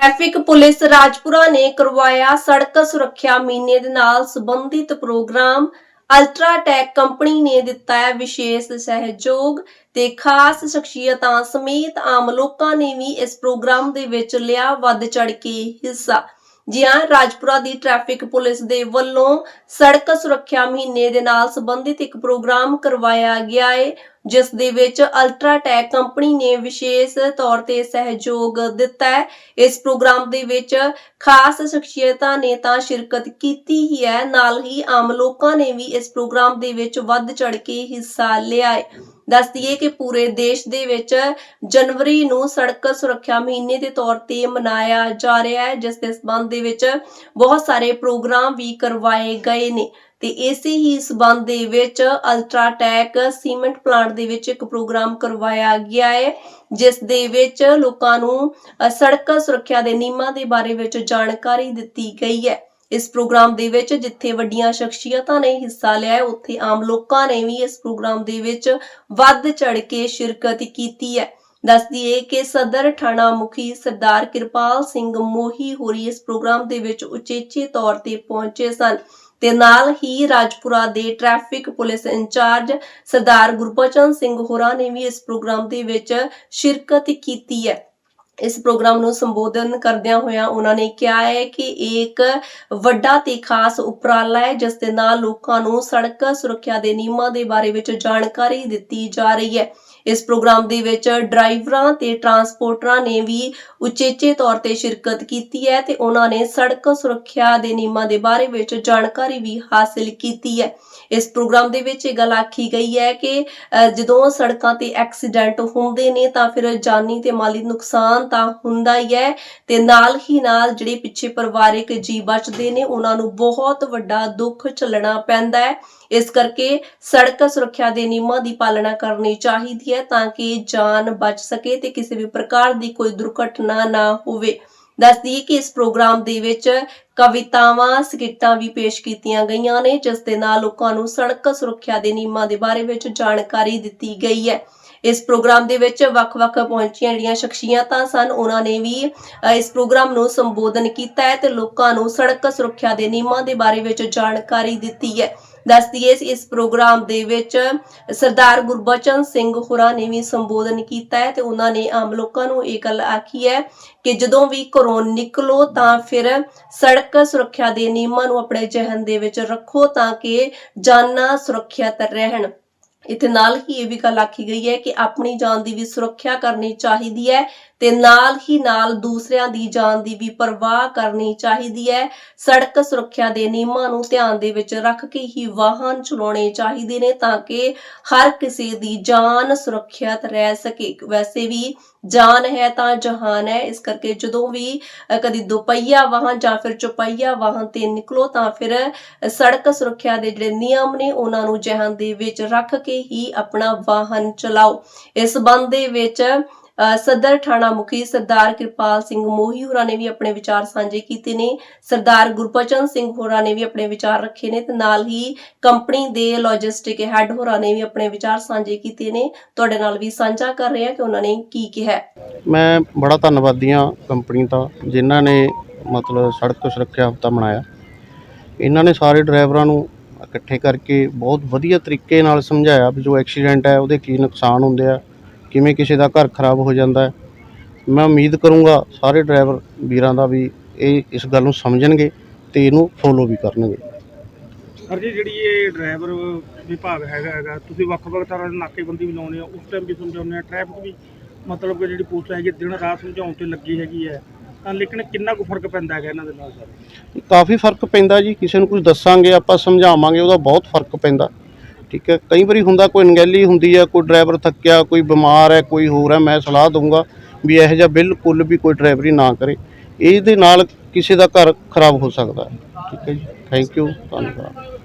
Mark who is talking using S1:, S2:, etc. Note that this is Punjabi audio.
S1: ਟ੍ਰੈਫਿਕ ਪੁਲਿਸ ਰਾਜਪੁਰਾ ਨੇ ਕਰਵਾਇਆ ਸੜਕ ਸੁਰੱਖਿਆ ਮਹੀਨੇ ਦੇ ਨਾਲ ਸੰਬੰਧਿਤ ਪ੍ਰੋਗਰਾਮ। ਅਲਟਰਾਟੈਕ ਕੰਪਨੀ ਨੇ ਦਿੱਤਾ ਹੈ ਵਿਸ਼ੇਸ਼ ਸਹਿਯੋਗ ਤੇ ਖਾਸ ਸ਼ਖਸੀਅਤਾਂ ਸਮੇਤ ਆਮ ਲੋਕਾਂ ਨੇ ਵੀ ਇਸ ਪ੍ਰੋਗਰਾਮ ਦੇ ਵਿੱਚ ਲਿਆ ਵੱਧ ਚੜ ਕੇ ਹਿੱਸਾ। ਜੀ ਹਾਂ, ਰਾਜਪੁਰਾ ਦੀ ਟ੍ਰੈਫਿਕ ਪੁਲਿਸ ਦੇ ਵੱਲੋਂ ਸੜਕ ਸੁਰੱਖਿਆ ਮਹੀਨੇ ਦੇ ਨਾਲ ਸੰਬੰਧਿਤ ਇੱਕ ਪ੍ਰੋਗਰਾਮ ਕਰਵਾਇਆ ਗਿਆ ਹੈ ਜਿਸ ਦੇ ਵਿੱਚ ਅਲਟਰਾਟੈਕ ਕੰਪਨੀ ਨੇ ਵਿਸ਼ੇਸ਼ ਤੌਰ ਤੇ ਸਹਿਯੋਗ ਦਿੱਤਾ ਹੈ। ਇਸ ਪ੍ਰੋਗਰਾਮ ਦੇ ਵਿੱਚ ਖਾਸ ਸ਼ਖਸੀਅਤਾਂ ਨੇ ਤਾਂ ਸ਼ਿਰਕਤ ਕੀਤੀ ਹੀ ਹੈ, ਨਾਲ ਹੀ ਆਮ ਲੋਕਾਂ ਨੇ ਵੀ ਇਸ ਪ੍ਰੋਗਰਾਮ ਦੇ ਵਿੱਚ ਵੱਧ ਚੜ ਕੇ ਹਿੱਸਾ ਲਿਆ ਹੈ ਦੱਸ ਦਈਏ ਕਿ ਪੂਰੇ ਦੇਸ਼ ਦੇ ਵਿੱਚ ਜਨਵਰੀ ਨੂੰ ਸੜਕ ਸੁਰੱਖਿਆ ਮਹੀਨੇ ਦੇ ਤੌਰ ਤੇ ਮਨਾਇਆ ਜਾ ਰਿਹਾ ਹੈ, ਜਿਸ ਦੇ ਸਬੰਧ ਦੇ ਵਿੱਚ ਬਹੁਤ ਸਾਰੇ ਪ੍ਰੋਗਰਾਮ ਵੀ ਕਰਵਾਏ ਗਏ ਨੇ। ਤੇ ਇਸੇ ਹੀ ਸਬੰਧ ਦੇ ਵਿੱਚ ਅਲਟਰਾਟੈਕ ਸੀਮੈਂਟ ਪਲਾਂਟ ਦੇ ਵਿੱਚ ਇੱਕ ਪ੍ਰੋਗਰਾਮ ਕਰਵਾਇਆ ਗਿਆ ਹੈ, ਜਿਸ ਦੇ ਵਿੱਚ ਲੋਕਾਂ ਨੂੰ ਸੜਕ ਸੁਰੱਖਿਆ ਦੇ ਨਿਯਮਾਂ ਦੇ ਬਾਰੇ ਵਿੱਚ ਜਾਣਕਾਰੀ ਦਿੱਤੀ ਗਈ ਹੈ। ਇਸ ਪ੍ਰੋਗਰਾਮ ਦੇ ਵਿੱਚ ਜਿੱਥੇ ਵੱਡੀਆਂ ਸ਼ਖਸੀਅਤਾਂ ਨੇ ਹਿੱਸਾ ਲਿਆ ਉੱਥੇ ਆਮ ਲੋਕਾਂ ਨੇ ਵੀ ਇਸ ਪ੍ਰੋਗਰਾਮ ਦੇ ਵਿੱਚ ਵੱਧ ਚੜ ਕੇ ਸ਼ਿਰਕਤ ਕੀਤੀ ਹੈ। ਦੱਸ ਦਈਏ ਕਿ ਸਦਰ ਥਾਣਾ ਮੁਖੀ ਸਰਦਾਰ ਕਿਰਪਾਲ ਸਿੰਘ ਮੋਹੀ ਹੋਰੀ ਇਸ ਪ੍ਰੋਗਰਾਮ ਦੇ ਵਿੱਚ ਉਚੇਚੇ ਤੌਰ ਤੇ ਪਹੁੰਚੇ ਸਨ ਤੇ ਨਾਲ ਹੀ ਰਾਜਪੁਰਾ ਦੇ traffic police incharge Sardar Gurbachan Singh ਹੋਰਾਂ ਨੇ ਵੀ ਇਸ ਪ੍ਰੋਗਰਾਮ ਦੇ ਵਿੱਚ ਸ਼ਿਰਕਤ ਕੀਤੀ ਹੈ। ਇਸ ਪ੍ਰੋਗਰਾਮ ਨੂੰ ਸੰਬੋਧਨ ਕਰਦਿਆਂ ਹੋਇਆਂ ਉਹਨਾਂ ਨੇ ਕਿਹਾ ਹੈ ਕਿ ਇਹ ਇੱਕ ਵੱਡਾ ਤੇ ਖਾਸ ਉਪਰਾਲਾ ਹੈ, ਜਿਸ ਦੇ ਨਾਲ ਲੋਕਾਂ ਨੂੰ ਸੜਕ ਸੁਰੱਖਿਆ ਦੇ ਨਿਯਮਾਂ ਦੇ ਬਾਰੇ ਵਿੱਚ ਜਾਣਕਾਰੀ ਦਿੱਤੀ ਜਾ ਰਹੀ ਹੈ। ਇਸ ਪ੍ਰੋਗਰਾਮ ਦੇ ਵਿੱਚ ਡਰਾਈਵਰਾਂ ਤੇ ਟਰਾਂਸਪੋਰਟਰਾਂ ਨੇ ਵੀ ਉਚੇਚੇ ਤੌਰ ਤੇ ਸ਼ਿਰਕਤ ਕੀਤੀ ਹੈ ਤੇ ਉਹਨਾਂ ਨੇ ਸੜਕ ਸੁਰੱਖਿਆ ਦੇ ਨਿਯਮਾਂ ਦੇ ਬਾਰੇ ਵਿੱਚ ਜਾਣਕਾਰੀ ਵੀ ਹਾਸਲ ਕੀਤੀ ਹੈ। ਇਸ ਪ੍ਰੋਗਰਾਮ ਦੇ ਵਿੱਚ ਇਹ ਗੱਲ ਆਖੀ ਗਈ ਹੈ ਕਿ ਜਦੋਂ ਸੜਕਾਂ ਤੇ ਐਕਸੀਡੈਂਟ ਹੁੰਦੇ ਨੇ ਤਾਂ ਫਿਰ ਜਾਨੀ ਤੇ ਮਾਲੀ ਨੁਕਸਾਨ ਤਾਂ ਹੁੰਦਾ ਹੀ ਹੈ ਤੇ ਨਾਲ ਹੀ ਨਾਲ ਜਿਹੜੇ ਪਿੱਛੇ ਪਰਿਵਾਰਿਕ ਜੀ ਬਚਦੇ ਨੇ ਉਹਨਾਂ ਨੂੰ ਬਹੁਤ ਵੱਡਾ ਦੁੱਖ ਝੱਲਣਾ ਪੈਂਦਾ ਹੈ। ਇਸ ਕਰਕੇ ਸੜਕ ਸੁਰੱਖਿਆ ਦੇ ਨਿਯਮਾਂ ਦੀ ਪਾਲਣਾ ਕਰਨੀ ਚਾਹੀਦੀ ਹੈ ਤਾਂ ਕਿ ਜਾਨ ਬਚ ਸਕੇ ਤੇ ਕਿਸੇ ਵੀ ਪ੍ਰਕਾਰ ਦੀ ਕੋਈ ਦੁਰਘਟਨਾ ਨਾ ਹੋਵੇ। ਦੱਸਦੀ ਕਿ ਇਸ ਪ੍ਰੋਗਰਾਮ ਦੇ ਵਿੱਚ ਕਵਿਤਾਵਾਂ ਸਕਿੱਟਾਂ ਵੀ ਪੇਸ਼ ਕੀਤੀਆਂ ਗਈਆਂ ਨੇ, ਜਿਸ ਦੇ ਨਾਲ ਲੋਕਾਂ ਨੂੰ ਸੜਕ ਸੁਰੱਖਿਆ ਦੇ ਨਿਯਮਾਂ ਦੇ ਬਾਰੇ ਵਿੱਚ ਜਾਣਕਾਰੀ ਦਿੱਤੀ ਗਈ ਹੈ। ਇਸ ਪ੍ਰੋਗਰਾਮ ਦੇ ਵਿੱਚ ਵੱਖ-ਵੱਖ ਪਹੁੰਚੀਆਂ ਜਿਹੜੀਆਂ ਸ਼ਖਸੀਅਤਾਂ ਸਨ, ਉਹਨਾਂ ਨੇ ਵੀ ਇਸ ਪ੍ਰੋਗਰਾਮ ਨੂੰ ਸੰਬੋਧਨ ਕੀਤਾ ਹੈ ਤੇ ਲੋਕਾਂ ਨੂੰ ਸੜਕ ਸੁਰੱਖਿਆ ਦੇ ਨਿਯਮਾਂ ਦੇ ਬਾਰੇ ਵਿੱਚ ਜਾਣਕਾਰੀ ਦਿੱਤੀ ਹੈ। ਦੱਸਦੀ ਹੈ ਇਸ ਪ੍ਰੋਗਰਾਮ ਦੇ ਵਿੱਚ ਸਰਦਾਰ ਗੁਰਬਚਨ ਸਿੰਘ ਹੋਰਾਂ ਨੇ ਵੀ ਸੰਬੋਧਨ ਕੀਤਾ ਹੈ ਤੇ ਉਹਨਾਂ ਨੇ ਆਮ ਲੋਕਾਂ ਨੂੰ ਇਹ ਗੱਲ ਆਖੀ ਹੈ ਕਿ ਜਦੋਂ ਵੀ ਘਰੋਂ ਨਿਕਲੋ ਤਾਂ ਫਿਰ ਸੜਕ ਸੁਰੱਖਿਆ ਦੇ ਨਿਯਮਾਂ ਨੂੰ ਆਪਣੇ ਜਿਹਨ ਦੇ ਵਿੱਚ ਰੱਖੋ ਤਾਂ ਕਿ ਜਾਨਾਂ ਸੁਰੱਖਿਅਤ ਰਹਿਣ। ਇੱਥੇ ਨਾਲ ਹੀ ਇਹ ਵੀ ਗੱਲ ਆਖੀ ਗਈ ਹੈ ਕਿ ਆਪਣੀ ਜਾਨ ਦੀ ਵੀ ਸੁਰੱਖਿਆ ਕਰਨੀ ਚਾਹੀਦੀ ਹੈ ਤੇ ਨਾਲ ਹੀ ਨਾਲ ਦੂਸਰਿਆਂ ਦੀ ਜਾਨ ਦੀ ਵੀ ਪਰਵਾਹ ਕਰਨੀ ਚਾਹੀਦੀ ਹੈ। ਸੜਕ ਸੁਰੱਖਿਆ ਦੇ ਨਿਯਮਾਂ ਨੂੰ ਧਿਆਨ ਦੇ ਵਿੱਚ ਰੱਖ ਕੇ ਹੀ ਵਾਹਨ ਚਲਾਉਣੇ ਚਾਹੀਦੇ ਨੇ ਤਾਂ ਕਿ ਹਰ ਕਿਸੇ ਦੀ ਜਾਨ ਸੁਰੱਖਿਅਤ ਰਹਿ ਸਕੇ। ਵੈਸੇ ਵੀ ਜਾਨ ਹੈ ਤਾਂ ਜਹਾਨ ਹੈ, ਇਸ ਕਰਕੇ ਜਦੋਂ ਵੀ ਕਦੀ ਦੁਪਹੀਆ ਵਾਹਨ ਜਾਂ ਫਿਰ ਚੁਪਹੀਆ ਵਾਹਨ ਤੇ ਨਿਕਲੋ ਤਾਂ ਫਿਰ ਸੜਕ ਸੁਰੱਖਿਆ ਦੇ ਜਿਹੜੇ ਨਿਯਮ ਨੇ ਉਹਨਾਂ ਨੂੰ ਜਹਾਨ ਦੇ ਵਿੱਚ ਰੱਖ ਕੇ ਹੀ ਆਪਣਾ ਵਾਹਨ ਚਲਾਓ। ਇਸ ਸੰਬੰਧ ਦੇ ਵਿੱਚ ਸਦਰ ਥਾਣਾ ਮੁਖੀ ਸਰਦਾਰ ਕਿਰਪਾਲ ਸਿੰਘ ਮੋਹੀ ਹੋਰਾਂ ਨੇ ਵੀ ਆਪਣੇ ਵਿਚਾਰ ਸਾਂਝੇ ਕੀਤੇ ਨੇ। ਸਰਦਾਰ ਗੁਰਬਚਨ ਸਿੰਘ ਹੋਰਾਂ ਨੇ ਵੀ ਆਪਣੇ ਵਿਚਾਰ ਰੱਖੇ ਨੇ ਤੇ ਨਾਲ ਹੀ ਕੰਪਨੀ ਦੇ ਲੌਜਿਸਟਿਕ ਹੈੱਡ ਹੋਰਾਂ ਨੇ ਵੀ ਆਪਣੇ ਵਿਚਾਰ ਸਾਂਝੇ ਕੀਤੇ ਨੇ। ਤੁਹਾਡੇ ਨਾਲ ਵੀ ਸਾਂਝਾ ਕਰ ਰਹੇ ਹਾਂ ਕਿ ਉਹਨਾਂ ਨੇ ਕੀ ਕਿਹਾ
S2: ਮੈਂ ਬੜਾ ਧੰਨਵਾਦੀ ਹਾਂ ਕੰਪਨੀ ਦਾ, ਜਿਨ੍ਹਾਂ ਨੇ ਮਤਲਬ ਸੜਕ ਸੁਰੱਖਿਆ ਹਫ਼ਤਾ ਮਨਾਇਆ। ਇਹਨਾਂ ਨੇ ਸਾਰੇ ਡਰਾਈਵਰਾਂ ਨੂੰ ਇਕੱਠੇ ਕਰਕੇ ਬਹੁਤ ਵਧੀਆ ਤਰੀਕੇ ਨਾਲ ਸਮਝਾਇਆ ਵੀ ਜੋ ਐਕਸੀਡੈਂਟ ਹੈ ਉਹਦੇ ਕੀ ਨੁਕਸਾਨ ਹੁੰਦੇ ਆ। ਕਿਵੇਂ ਕਿਸੇ ਦਾ ਘਰ ਖਰਾਬ ਹੋ ਜਾਂਦਾ ਹੈ। ਮੈਂ ਉਮੀਦ ਕਰੂੰਗਾ ਸਾਰੇ ਡਰਾਈਵਰ ਵੀਰਾਂ ਦਾ ਵੀ ਇਹ ਇਸ ਗੱਲ ਨੂੰ ਸਮਝਣਗੇ ਤੇ ਇਹਨੂੰ ਫੋਲੋ ਵੀ ਕਰਨਗੇ।
S3: ਸਰ ਜੀ ਜਿਹੜੀ ਇਹ ਡਰਾਈਵਰ ਵਿਭਾਗ ਹੈਗਾ ਹੈਗਾ ਤੁਸੀਂ ਵੱਖ-ਵੱਖ ਤਰ੍ਹਾਂ ਦੇ ਨਾਕੇਬੰਦੀ ਵੀ ਲਾਉਂਦੇ ਹੋ ਉਸ ਟਾਈਮ ਵੀ ਸਮਝਾਉਂਦੇ ਆ ਟ੍ਰੈਫਿਕ ਵੀ ਮਤਲਬ ਕਿ ਜਿਹੜੀ ਪੁਲਿਸ ਹੈਗੀ ਦਿਨ ਰਾਤ ਸਮਝਾਉਣ ਤੇ ਲੱਗੀ ਹੈਗੀ ਹੈ। ਤਾਂ ਲੇਕਿਨ ਕਿੰਨਾ ਕੁ ਫ਼ਰਕ ਪੈਂਦਾ ਹੈਗਾ ਇਹਨਾਂ ਦੇ ਨਾਲ ਸਰ?
S2: ਕਾਫੀ ਫ਼ਰਕ ਪੈਂਦਾ ਜੀ ਕਿਸੇ ਨੂੰ ਕੁਝ ਦੱਸਾਂਗੇ ਆਪਾਂ ਸਮਝਾਵਾਂਗੇ ਉਹਦਾ ਬਹੁਤ ਫ਼ਰਕ ਪੈਂਦਾ। ਠੀਕ ਹੈ? ਕਈ ਵਾਰੀ ਹੁੰਦਾ ਕੋਈ ਅਣਗਹਿਲੀ ਹੁੰਦੀ ਹੈ ਕੋਈ ਡਰਾਈਵਰ ਥੱਕਿਆ, ਕੋਈ ਬਿਮਾਰ ਹੈ, ਕੋਈ ਹੋਰ ਹੈ, ਮੈਂ ਸਲਾਹ ਦਊਂਗਾ ਵੀ ਇਹੋ ਜਿਹਾ ਬਿਲਕੁਲ ਵੀ ਕੋਈ ਡਰਾਈਵਰੀ ਨਾ ਕਰੇ। ਇਹਦੇ ਨਾਲ ਕਿਸੇ ਦਾ ਘਰ ਖਰਾਬ ਹੋ ਸਕਦਾ ਹੈ। ਠੀਕ ਹੈ ਜੀ? ਥੈਂਕ ਯੂ ਧੰਨਵਾਦ।